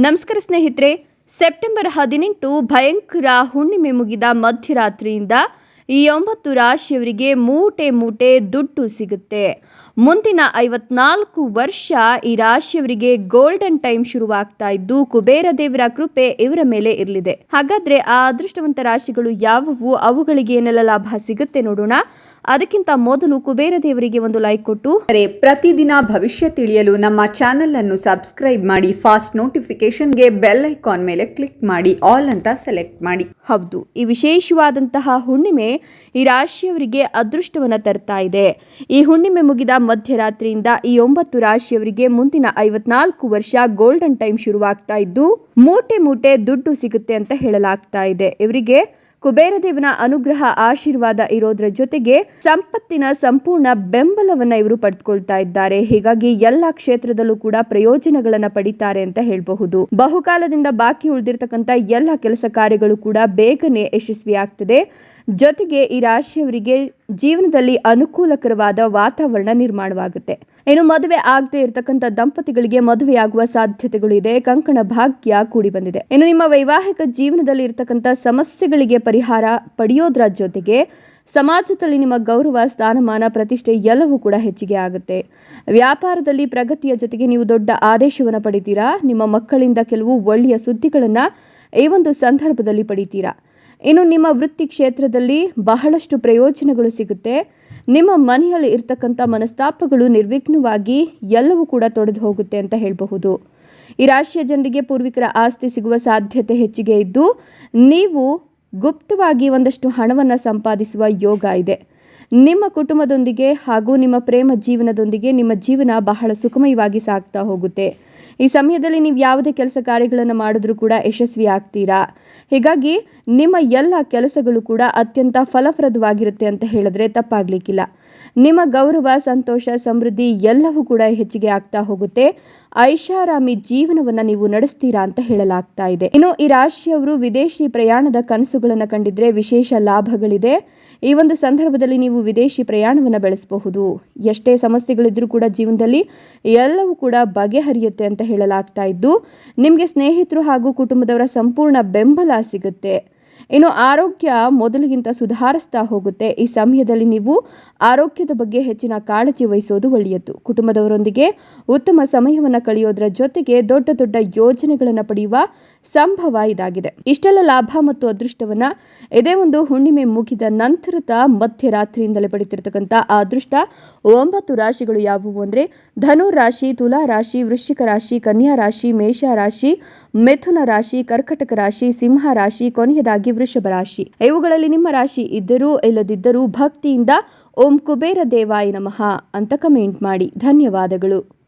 ನಮಸ್ಕಾರ ಸ್ನೇಹಿತರೆ ಸೆಪ್ಟೆಂಬರ್ ಹದಿನೆಂಟು ಭಯಂಕರ ಹುಣ್ಣಿಮೆ ಮುಗಿದ ಮಧ್ಯರಾತ್ರಿಯಿಂದ ಈ ಒಂಬತ್ತು ರಾಶಿಯವರಿಗೆ ಮೂಟೆ ಮೂಟೆ ದುಡ್ಡು ಸಿಗುತ್ತೆ. ಮುಂದಿನ ಐವತ್ನಾಲ್ಕು ವರ್ಷ ಈ ರಾಶಿಯವರಿಗೆ ಗೋಲ್ಡನ್ ಟೈಮ್ ಶುರುವಾಗ್ತಾ ಇದ್ದು ಕುಬೇರ ದೇವರ ಕೃಪೆ ಇವರ ಮೇಲೆ ಇರಲಿದೆ. ಹಾಗಾದ್ರೆ ಆ ಅದೃಷ್ಟವಂತ ರಾಶಿಗಳು ಯಾವುವು? ಅವುಗಳಿಗೆ ಏನೆಲ್ಲ ಲಾಭ ಸಿಗುತ್ತೆ ನೋಡೋಣ. ಅದಕ್ಕಿಂತ ಮೊದಲು ಕುಬೇರ ದೇವರಿಗೆ ಒಂದು ಲೈಕ್ ಕೊಟ್ಟು. ಪ್ರತಿದಿನ ಭವಿಷ್ಯ ತಿಳಿಯಲು ನಮ್ಮ ಚಾನೆಲ್ ಅನ್ನು ಸಬ್ಸ್ಕ್ರೈಬ್ ಮಾಡಿ ಫಾಸ್ಟ್ ನೋಟಿಫಿಕೇಶನ್ಗೆ ಬೆಲ್ ಐಕಾನ್ ಮೇಲೆ ಕ್ಲಿಕ್ ಮಾಡಿ ಆಲ್ ಅಂತ ಸೆಲೆಕ್ಟ್ ಮಾಡಿ. ಹೌದು ಈ ವಿಶೇಷವಾದಂತಹ ಹುಣ್ಣಿಮೆ ಈ ರಾಶಿಯವರಿಗೆ ಅದೃಷ್ಟವನ್ನು ತರ್ತಾ ಇದೆ. ಈ ಹುಣ್ಣಿಮೆ ಮುಗಿದ ಮಧ್ಯರಾತ್ರಿಯಿಂದ ಈ ಒಂಬತ್ತು ರಾಶಿಯವರಿಗೆ ಮುಂದಿನ ಐವತ್ನಾಲ್ಕು ವರ್ಷ ಗೋಲ್ಡನ್ ಟೈಮ್ ಶುರುವಾಗ್ತಾ ಇದ್ದು, ಮೂಟೆ ಮೂಟೆ ದುಡ್ಡು ಸಿಗುತ್ತೆ ಅಂತ ಹೇಳಲಾಗ್ತಾ ಇದೆ. ಇವರಿಗೆ ಕುಬೇರದೇವನ ಅನುಗ್ರಹ, ಆಶೀರ್ವಾದ ಇರೋದ್ರ ಜೊತೆಗೆ ಸಂಪತ್ತಿನ ಸಂಪೂರ್ಣ ಬೆಂಬಲವನ್ನ ಇವರು ಪಡೆದುಕೊಳ್ತಾ ಇದ್ದಾರೆ. ಹೀಗಾಗಿ ಎಲ್ಲ ಕ್ಷೇತ್ರದಲ್ಲೂ ಕೂಡ ಪ್ರಯೋಜನಗಳನ್ನ ಪಡಿತಾರೆ ಅಂತ ಹೇಳಬಹುದು. ಬಹುಕಾಲದಿಂದ ಬಾಕಿ ಉಳಿದಿರ್ತಕ್ಕಂಥ ಎಲ್ಲ ಕೆಲಸ ಕಾರ್ಯಗಳು ಕೂಡ ಬೇಗನೆ ಯಶಸ್ವಿ ಆಗ್ತದೆ ಜೊತೆಗೆ ಈ ರಾಶಿಯವರಿಗೆ ಜೀವನದಲ್ಲಿ ಅನುಕೂಲಕರವಾದ ವಾತಾವರಣ ನಿರ್ಮಾಣವಾಗುತ್ತೆ. ಇನ್ನು ಮದುವೆ ಆಗದೆ ಇರತಕ್ಕಂಥ ದಂಪತಿಗಳಿಗೆ ಮದುವೆಯಾಗುವ ಸಾಧ್ಯತೆಗಳು ಇದೆ. ಕಂಕಣ ಭಾಗ್ಯ ಕೂಡಿ ಬಂದಿದೆ. ಇನ್ನು ನಿಮ್ಮ ವೈವಾಹಿಕ ಜೀವನದಲ್ಲಿ ಇರತಕ್ಕಂಥ ಸಮಸ್ಯೆಗಳಿಗೆ ಪರಿಹಾರ ಪಡೆಯೋದ್ರ ಜೊತೆಗೆ ಸಮಾಜದಲ್ಲಿ ನಿಮ್ಮ ಗೌರವ, ಸ್ಥಾನಮಾನ, ಪ್ರತಿಷ್ಠೆ ಎಲ್ಲವೂ ಕೂಡ ಹೆಚ್ಚಿಗೆ ಆಗುತ್ತೆ. ವ್ಯಾಪಾರದಲ್ಲಿ ಪ್ರಗತಿಯ ಜೊತೆಗೆ ನೀವು ದೊಡ್ಡ ಆದೇಶವನ್ನು ಪಡಿತೀರಾ? ನಿಮ್ಮ ಮಕ್ಕಳಿಂದ ಕೆಲವು ಒಳ್ಳೆಯ ಸುದ್ದಿಗಳನ್ನು ಈ ಒಂದು ಸಂದರ್ಭದಲ್ಲಿ ಪಡಿತೀರಾ? ಇನ್ನು ನಿಮ್ಮ ವೃತ್ತಿ ಕ್ಷೇತ್ರದಲ್ಲಿ ಬಹಳಷ್ಟು ಪ್ರಯೋಜನಗಳು ಸಿಗುತ್ತೆ. ನಿಮ್ಮ ಮನೆಯಲ್ಲಿ ಇರ್ತಕ್ಕಂಥ ಮನಸ್ತಾಪಗಳು ನಿರ್ವಿಘ್ನವಾಗಿ ಎಲ್ಲವೂ ಕೂಡ ತೊಡೆದು ಹೋಗುತ್ತೆ ಅಂತ ಹೇಳಬಹುದು. ಈ ರಾಶಿಯ ಜನರಿಗೆ ಪೂರ್ವಿಕರ ಆಸ್ತಿ ಸಿಗುವ ಸಾಧ್ಯತೆ ಹೆಚ್ಚಿಗೆ ಇದ್ದು, ನೀವು ಗುಪ್ತವಾಗಿ ಒಂದಷ್ಟು ಹಣವನ್ನು ಸಂಪಾದಿಸುವ ಯೋಗ ಇದೆ. ನಿಮ್ಮ ಕುಟುಂಬದೊಂದಿಗೆ ಹಾಗೂ ನಿಮ್ಮ ಪ್ರೇಮ ಜೀವನದೊಂದಿಗೆ ನಿಮ್ಮ ಜೀವನ ಬಹಳ ಸುಖಮಯವಾಗಿ ಸಾಗ್ತಾ ಹೋಗುತ್ತೆ. ಈ ಸಮಯದಲ್ಲಿ ನೀವು ಯಾವುದೇ ಕೆಲಸ ಕಾರ್ಯಗಳನ್ನು ಮಾಡಿದ್ರೂ ಕೂಡ ಯಶಸ್ವಿ ಆಗ್ತೀರಾ? ಹೀಗಾಗಿ ನಿಮ್ಮ ಎಲ್ಲ ಕೆಲಸಗಳು ಕೂಡ ಅತ್ಯಂತ ಫಲಪ್ರದವಾಗಿರುತ್ತೆ ಅಂತ ಹೇಳಿದ್ರೆ ತಪ್ಪಾಗ್ಲಿಕ್ಕಿಲ್ಲ. ನಿಮ್ಮ ಗೌರವ, ಸಂತೋಷ, ಸಮೃದ್ಧಿ ಎಲ್ಲವೂ ಕೂಡ ಹೆಚ್ಚಿಗೆ ಆಗ್ತಾ ಹೋಗುತ್ತೆ. ಐಷಾರಾಮಿ ಜೀವನವನ್ನ ನೀವು ನಡೆಸ್ತೀರಾ ಅಂತ ಹೇಳಲಾಗ್ತಾ ಇದೆ. ಇನ್ನು ಈ ರಾಶಿಯವರು ವಿದೇಶಿ ಪ್ರಯಾಣದ ಕನಸುಗಳನ್ನು ಕಂಡಿದ್ರೆ ವಿಶೇಷ ಲಾಭಗಳಿದೆ. ಈ ಒಂದು ಸಂದರ್ಭದಲ್ಲಿ ನೀವು ವಿದೇಶಿ ಪ್ರಯಾಣವನ್ನು ಬೆಳೆಸಬಹುದು. ಎಷ್ಟೇ ಸಮಸ್ಯೆಗಳಿದ್ರೂ ಕೂಡ ಜೀವನದಲ್ಲಿ ಎಲ್ಲವೂ ಕೂಡ ಬಗೆಹರಿಯುತ್ತೆ ಅಂತ ಹೇಳಲಾಗ್ತಾ ಇದ್ದು ನಿಮಗೆ ಸ್ನೇಹಿತರು ಹಾಗೂ ಕುಟುಂಬದವರ ಸಂಪೂರ್ಣ ಬೆಂಬಲ ಸಿಗುತ್ತೆ. ಇನ್ನು ಆರೋಗ್ಯ ಮೊದಲಿಗಿಂತ ಸುಧಾರಿಸ್ತಾ ಹೋಗುತ್ತೆ. ಈ ಸಮಯದಲ್ಲಿ ನೀವು ಆರೋಗ್ಯದ ಬಗ್ಗೆ ಹೆಚ್ಚಿನ ಕಾಳಜಿ ವಹಿಸೋದು ಒಳ್ಳೆಯದು. ಕುಟುಂಬದವರೊಂದಿಗೆ ಉತ್ತಮ ಸಮಯವನ್ನು ಕಳೆಯೋದ್ರ ಜೊತೆಗೆ ದೊಡ್ಡ ದೊಡ್ಡ ಯೋಜನೆಗಳನ್ನು ಪಡೆಯುವ ಸಂಭವ ಇದಾಗಿದೆ. ಇಷ್ಟೆಲ್ಲ ಲಾಭ ಮತ್ತು ಅದೃಷ್ಟವನ್ನ ಇದೇ ಒಂದು ಹುಣ್ಣಿಮೆ ಮುಗಿದ ನಂತರದ ಮಧ್ಯರಾತ್ರಿಯಿಂದಲೇ ಪಡಿತಿರ್ತಕ್ಕಂಥ ಅದೃಷ್ಟ ಒಂಬತ್ತು ರಾಶಿಗಳು ಯಾವುವು ಅಂದರೆ ಧನು ರಾಶಿ, ತುಲಾ ರಾಶಿ, ವೃಶ್ಚಿಕ ರಾಶಿ, ಕನ್ಯಾ ರಾಶಿ, ಮೇಷ ರಾಶಿ, ಮಿಥುನ ರಾಶಿ, ಕರ್ಕಟಕ ರಾಶಿ, ಸಿಂಹ ರಾಶಿ ಕೊನೆಯದಾಗಿ ವೃಷಭ ರಾಶಿ. ಇವುಗಳಲ್ಲಿ ನಿಮ್ಮ ರಾಶಿ ಇದ್ದರೂ ಇಲ್ಲದಿದ್ದರೂ ಭಕ್ತಿಯಿಂದ ಓಂ ಕುಬೇರ ದೇವಾಯ ನಮಃ ಅಂತ ಕಮೆಂಟ್ ಮಾಡಿ. ಧನ್ಯವಾದಗಳು.